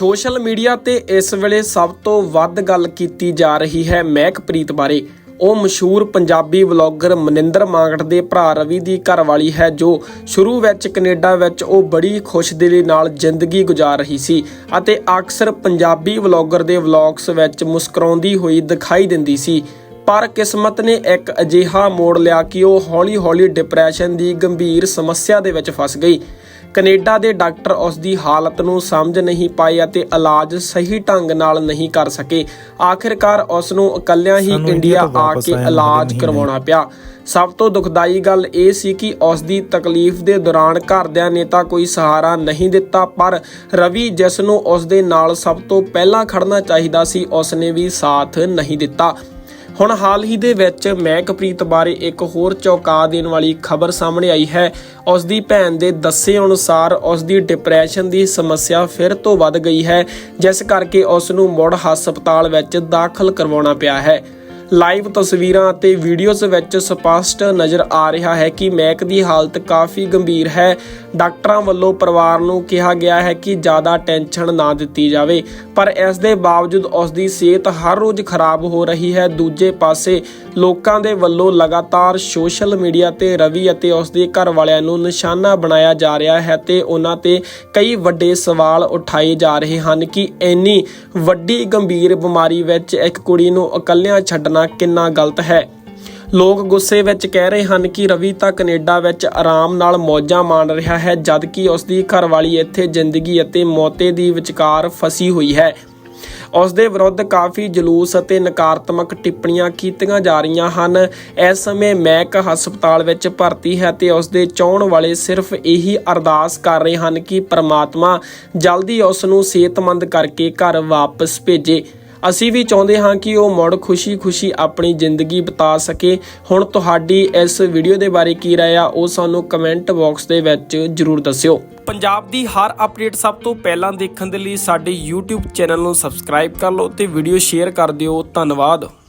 Social media ਤੇ ਇਸ ਵੇਲੇ ਸਭ ਤੋਂ ਵੱਧ ਗੱਲ ਕੀਤੀ ਜਾ ਰਹੀ ਹੈ ਮਹਿਕਪ੍ਰੀਤ ਬਾਰੇ। ਉਹ ਮਸ਼ਹੂਰ ਪੰਜਾਬੀ ਵਲੌਗਰ ਮਨਿੰਦਰ ਮਾਂਗਟ ਦੇ ਭਰਾ ਰਵੀ ਦੀ ਘਰਵਾਲੀ ਹੈ, ਜੋ ਸ਼ੁਰੂ ਵਿੱਚ ਕੈਨੇਡਾ ਵਿੱਚ ਉਹ ਬੜੀ ਖੁਸ਼ਦਿਲੀ ਨਾਲ ਜ਼ਿੰਦਗੀ ਗੁਜ਼ਾਰ ਰਹੀ ਸੀ ਅਤੇ ਅਕਸਰ ਪੰਜਾਬੀ ਵਲੌਗਰ ਦੇ ਵਲੌਗਸ ਵਿੱਚ ਮੁਸਕਰਾਉਂਦੀ ਹੋਈ ਦਿਖਾਈ ਦਿੰਦੀ ਸੀ। ਪਰ ਕਿਸਮਤ ਨੇ ਇੱਕ ਅਜਿਹਾ ਮੋੜ ਲਿਆ ਕਿ ਉਹ ਹੌਲੀ-ਹੌਲੀ ਡਿਪਰੈਸ਼ਨ ਦੀ ਗੰਭੀਰ ਸਮੱਸਿਆ ਦੇ ਵਿੱਚ ਫਸ ਗਈ। ਕੈਨੇਡਾ ਦੇ ਡਾਕਟਰ ਉਸ ਦੀ ਹਾਲਤ ਨੂੰ ਸਮਝ ਨਹੀਂ ਪਾਏ ਅਤੇ ਇਲਾਜ ਸਹੀ ਢੰਗ ਨਾਲ ਨਹੀਂ ਕਰ ਸਕੇ। ਆਖਿਰਕਾਰ ਉਸ ਨੂੰ ਇਕੱਲਿਆਂ ਹੀ ਇੰਡੀਆ ਆ ਕੇ ਇਲਾਜ ਕਰਵਾਉਣਾ ਪਿਆ। ਸਭ ਤੋਂ ਦੁਖਦਾਈ ਗੱਲ ਇਹ ਸੀ ਕਿ ਉਸ ਦੀ ਤਕਲੀਫ ਦੇ ਦੌਰਾਨ ਘਰਦਿਆਂ ਨੇ ਤਾਂ ਕੋਈ ਸਹਾਰਾ ਨਹੀਂ ਦਿੱਤਾ ਪਰ ਰਵੀ ਜਿਸ ਨੂੰ ਉਸ ਦੇ ਨਾਲ ਸਭ ਤੋਂ ਪਹਿਲਾਂ ਖੜਨਾ ਚਾਹੀਦਾ ਸੀ ਉਸ ਨੇ ਵੀ ਸਾਥ ਨਹੀਂ ਦਿੱਤਾ। ਹੁਣ ਹਾਲ ਹੀ ਦੇ ਵਿੱਚ ਮਹਿਕਪ੍ਰੀਤ ਬਾਰੇ ਇੱਕ ਹੋਰ ਚੌਕਾ ਦੇਣ ਵਾਲੀ ਖਬਰ ਸਾਹਮਣੇ ਆਈ ਹੈ। ਉਸ ਦੀ ਭੈਣ ਦੇ ਦੱਸੇ ਅਨੁਸਾਰ ਉਸ ਦੀ ਡਿਪਰੈਸ਼ਨ ਦੀ ਸਮੱਸਿਆ ਫਿਰ ਤੋਂ ਵੱਧ ਗਈ ਹੈ, ਜਿਸ ਕਰਕੇ ਉਸ ਨੂੰ ਮੁੜ ਹਸਪਤਾਲ ਵਿੱਚ ਦਾਖਲ ਕਰਵਾਉਣਾ ਪਿਆ ਹੈ। ਲਾਈਵ ਤਸਵੀਰਾਂ ਅਤੇ ਵੀਡੀਓਜ਼ ਵਿੱਚ ਸਪਸ਼ਟ ਨਜ਼ਰ ਆ ਰਿਹਾ ਹੈ ਕਿ ਮੈਕ ਦੀ ਹਾਲਤ ਕਾਫੀ ਗੰਭੀਰ ਹੈ। ਡਾਕਟਰਾਂ ਵੱਲੋਂ ਪਰਿਵਾਰ ਨੂੰ ਕਿਹਾ ਗਿਆ ਹੈ ਕਿ ਜ਼ਿਆਦਾ ਟੈਨਸ਼ਨ ਨਾ ਦਿੱਤੀ ਜਾਵੇ, ਪਰ ਇਸ ਦੇ ਬਾਵਜੂਦ ਉਸ ਦੀ ਸਿਹਤ ਹਰ ਰੋਜ਼ ਖਰਾਬ ਹੋ ਰਹੀ ਹੈ। ਦੂਜੇ ਪਾਸੇ, ਲੋਕਾਂ ਦੇ ਵੱਲੋਂ ਲਗਾਤਾਰ ਸੋਸ਼ਲ ਮੀਡੀਆ ਤੇ ਰਵੀ ਅਤੇ ਉਸ ਦੇ ਘਰ ਵਾਲਿਆਂ ਨੂੰ ਨਿਸ਼ਾਨਾ ਬਣਾਇਆ ਜਾ ਰਿਹਾ ਹੈ ਤੇ ਉਹਨਾਂ ਤੇ ਕਈ ਵੱਡੇ ਸਵਾਲ ਉਠਾਏ ਜਾ ਰਹੇ ਹਨ ਕਿ ਇੰਨੀ ਵੱਡੀ ਗੰਭੀਰ ਬਿਮਾਰੀ ਵਿੱਚ ਇੱਕ ਕੁੜੀ ਨੂੰ ਇਕੱਲਿਆਂ ਛੱਡਣਾ ਕਿੰਨਾ ਗਲਤ ਹੈ। ਲੋਕ ਗੁੱਸੇ ਵਿੱਚ ਕਹਿ ਰਹੇ ਹਨ ਕਿ ਰਵੀ ਤਾਂ ਕੈਨੇਡਾ ਵਿੱਚ ਆਰਾਮ ਨਾਲ ਮੌਜਾਂ ਮਾਣ ਰਿਹਾ ਹੈ, ਜਦਕਿ ਉਸ ਦੀ ਘਰਵਾਲੀ ਇੱਥੇ ਜ਼ਿੰਦਗੀ ਅਤੇ ਮੌਤੇ ਦੀ ਵਿਚਕਾਰ ਫਸੀ ਹੋਈ ਹੈ। ਉਸ ਦੇ ਵਿਰੁੱਧ ਕਾਫੀ ਜਲੂਸ ਅਤੇ ਨਕਾਰਾਤਮਕ ਟਿੱਪਣੀਆਂ ਕੀਤੀਆਂ ਜਾ ਰਹੀਆਂ ਹਨ। ਇਸ ਸਮੇਂ ਮੈਕ ਹਸਪਤਾਲ ਵਿੱਚ ਭਰਤੀ ਹੈ ਤੇ ਉਸ ਦੇ ਚਾਹਣ ਵਾਲੇ ਸਿਰਫ ਇਹੀ ਅਰਦਾਸ ਕਰ ਰਹੇ ਹਨ ਕਿ ਪ੍ਰਮਾਤਮਾ ਜਲਦੀ ਉਸ ਨੂੰ ਸਿਹਤਮੰਦ ਕਰਕੇ ਘਰ ਵਾਪਸ ਭੇਜੇ। ਅਸੀਂ ਵੀ ਚਾਹੁੰਦੇ ਹਾਂ ਕਿ ਉਹ ਮੁੜ ਖੁਸ਼ੀ-ਖੁਸ਼ੀ ਆਪਣੀ ਜ਼ਿੰਦਗੀ ਬਿਤਾ ਸਕੇ। ਹੁਣ ਤੁਹਾਡੀ ਇਸ ਵੀਡੀਓ ਦੇ ਬਾਰੇ ਕੀ ਰਾਏ ਆ, ਉਹ ਸਾਨੂੰ ਕਮੈਂਟ ਬਾਕਸ ਦੇ ਵਿੱਚ ਜਰੂਰ ਦੱਸਿਓ। ਪੰਜਾਬ ਦੀ ਹਰ ਅਪਡੇਟ ਸਭ ਤੋਂ ਪਹਿਲਾਂ ਦੇਖਣ ਦੇ ਲਈ ਸਾਡੇ YouTube ਚੈਨਲ ਨੂੰ ਸਬਸਕ੍ਰਾਈਬ ਕਰ ਲਓ ਤੇ ਵੀਡੀਓ ਸ਼ੇਅਰ ਕਰ ਦਿਓ। ਧੰਨਵਾਦ।